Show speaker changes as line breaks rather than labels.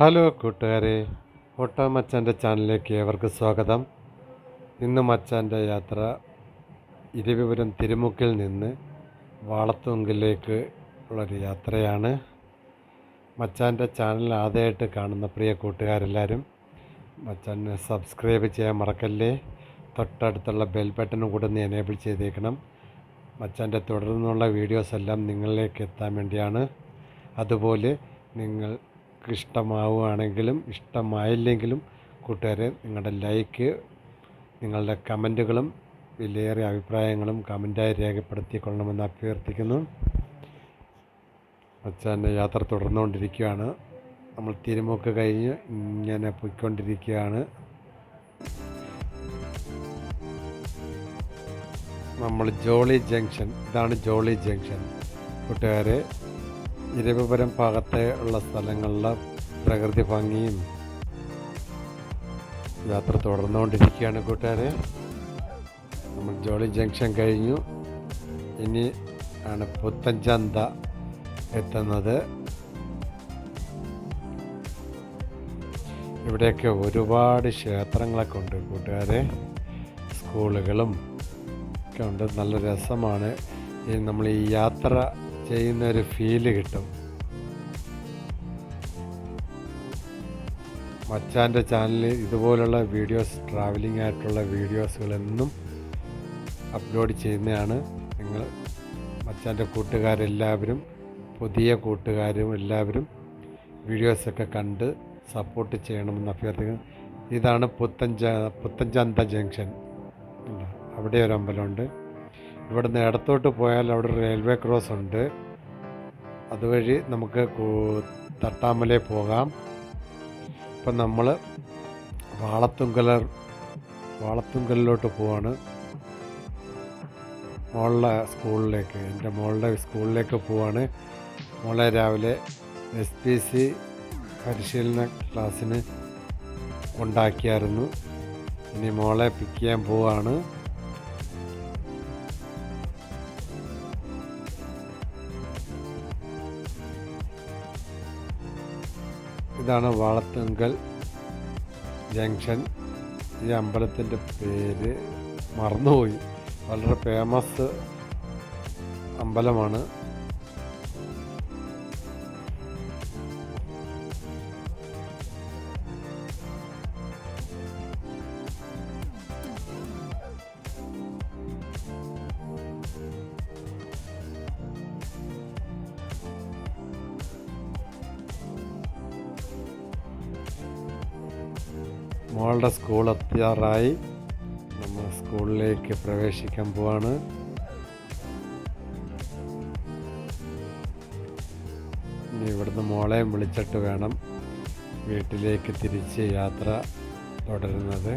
Hello കൂട്ടുകാരെ auto മച്ചാന്റെ ചാനലിലേക്ക് ഏവർക്കും സ്വാഗതം. ഇന്ന് മച്ചാന്റെ യാത്ര ഇരുവിപുരം തിരുമുക്കിൽ നിന്ന് വാളത്തുങ്കിലേക്ക് ഉള്ളൊരു യാത്രയാണ്. മച്ചാന്റെ ചാനൽ ആദ്യമായിട്ട് കാണുന്ന പ്രിയ കൂട്ടുകാരെല്ലാവരും മച്ചാനെ സബ്സ്ക്രൈബ് ചെയ്യാൻ മറക്കല്ലേ? തൊട്ടടുത്തുള്ള ബെൽ ബട്ടണും കൂടെ ഒന്ന് എനേബിൾ ചെയ്തേക്കണം. മച്ചാന്റെ തുടർന്നുള്ള വീഡിയോസ് എല്ലാം നിങ്ങളിലേക്ക് എത്താൻ വേണ്ടിയാണ്. അതുപോലെ നിങ്ങൾക്ക് ഇഷ്ടമാവുകയാണെങ്കിലും ഇഷ്ടമായില്ലെങ്കിലും കൂട്ടുകാരെ നിങ്ങളുടെ ലൈക്ക് നിങ്ങളുടെ കമന്റുകളും വിലയേറിയ അഭിപ്രായങ്ങളും കമന്റായി രേഖപ്പെടുത്തിക്കൊള്ളണമെന്ന് അഭ്യർത്ഥിക്കുന്നു. അച്ഛന്റെ യാത്ര തുടർന്നുകൊണ്ടിരിക്കുകയാണ്. നമ്മൾ തിരുമുക്ക് കഴിഞ്ഞ് ഇങ്ങനെ പൊയ്ക്കൊണ്ടിരിക്കുകയാണ്. നമ്മൾ ജോളി ജംഗ്ഷൻ ഇതാണ് ജോളി ജംഗ്ഷൻ. കൂട്ടുകാരെ ഇരവിപുരം ഭാഗത്തെ ഉള്ള സ്ഥലങ്ങളിലെ പ്രകൃതി ഭംഗിയും യാത്ര തുടർന്നുകൊണ്ടിരിക്കുകയാണ് കൂട്ടുകാരെ. നമ്മൾ ജോളി ജംഗ്ഷൻ കഴിഞ്ഞു. ഇനി ആണ് പുത്തഞ്ചന്ത എത്തുന്നത്. ഇവിടെയൊക്കെ ഒരുപാട് ക്ഷേത്രങ്ങളൊക്കെ ഉണ്ട് കൂട്ടുകാരെ. സ്കൂളുകളും ഒക്കെ ഉണ്ട്. നല്ല രസമാണ്. നമ്മൾ ഈ യാത്ര ചെയ്യുന്ന ഒരു ഫീൽ കിട്ടും മച്ചാന്റെ ചാനലിൽ ഇതുപോലുള്ള വീഡിയോസ് ട്രാവലിംഗ് ആയിട്ടുള്ള വീഡിയോസുകളെന്നും അപ്ലോഡ് ചെയ്യുന്നതാണ്. നിങ്ങൾ മച്ചാന്റെ കൂട്ടുകാരെല്ലാവരും പുതിയ കൂട്ടുകാരും എല്ലാവരും വീഡിയോസൊക്കെ കണ്ട് സപ്പോർട്ട് ചെയ്യണമെന്ന് അഭ്യർത്ഥിക്കുന്നു. ഇതാണ് പുത്തഞ്ച പുത്തഞ്ചന്ത ജംഗ്ഷൻ അവിടെ ഒരു അമ്പലമുണ്ട്. ഇവിടുന്ന് ഇടത്തോട്ട് പോയാൽ അവിടെ റെയിൽവേ ക്രോസ് ഉണ്ട്. അതുവഴി നമുക്ക് തട്ടാമലയിൽ പോകാം. ഇപ്പം നമ്മൾ വാളത്തുങ്കലർ വാളത്തുങ്കലിലോട്ട് പോവാണ്. മോളുടെ സ്കൂളിലേക്ക് എന്റെ മോളുടെ സ്കൂളിലേക്ക് പോവാണ്. മോളെ രാവിലെ എസ് പി സി പരിശീലന ക്ലാസ്സിന് ഉണ്ടാക്കിയായിരുന്നു. ഇനി മോളെ പിക്ക് ചെയ്യാൻ പോവാണ്. ഇതാണ് വളത്തുങ്കൽ ജംഗ്ഷൻ. ഈ അമ്പലത്തിന്റെ പേര് മറന്നുപോയി. വളരെ ഫേമസ് അമ്പലമാണ്. മോളുടെ സ്കൂൾ എത്തിയാറായി. നമ്മൾ സ്കൂളിലേക്ക് പ്രവേശിക്കാൻ പോവാണ്. ഇനി ഇവിടുന്ന് മോളെയും വിളിച്ചിട്ട് വേണം വീട്ടിലേക്ക് തിരിച്ച് യാത്ര തുടരുന്നത്.